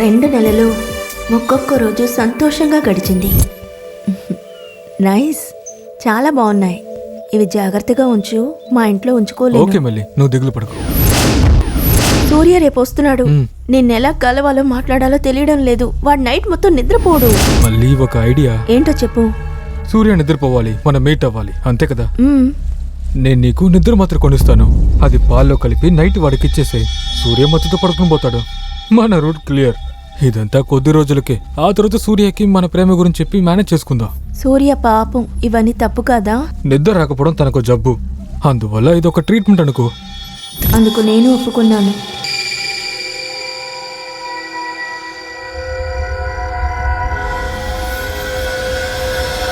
రెండు నెలలు ఒక్కొక్క రోజు సంతోషంగా గడిచింది. నైస్. చాలా బాగున్నాయి. ఇవి జాగ్రత్తగా ఉంచు. మా ఇంట్లో ఉంచుకోలేదు ఓకే మళ్ళీ. నువ్వు దిగులు పడకు. సూర్య రేపు వస్తున్నాడు. నిన్నెలా కలవాలో మాట్లాడాలో తెలియడం లేదు. వాడు నైట్ మొత్తం నిద్రపోడు. మళ్ళీ ఒక ఐడియా. ఏంటో చెప్పు. సూర్య నిద్రపోవాలి. మనం మీట్ అవ్వాలి. అంతే కదా? నేను నీకు నిద్ర మాత్రం కొనిస్తాను. అది పాల్లో కలిపి నైట్ వాడికి ఇచ్చేసే సూర్య మత్తుతో పడుకుని పోతాడు. మన రూట్ క్లియర్. ఇదంతా కొద్ది రోజులకే. ఆ తర్వాత సూర్యకి మన ప్రేమ గురించి చెప్పి మేనేజ్ చేసుకుందాం. సూర్య పాపం ఇవన్నీ తప్పు కాదా? నిద్ర రాకపోవడం తనకు జబ్బు. అందువల్ల ఇది ఒక ట్రీట్మెంట్ అనుకో. అందుకు నేను ఒప్పుకున్నాను.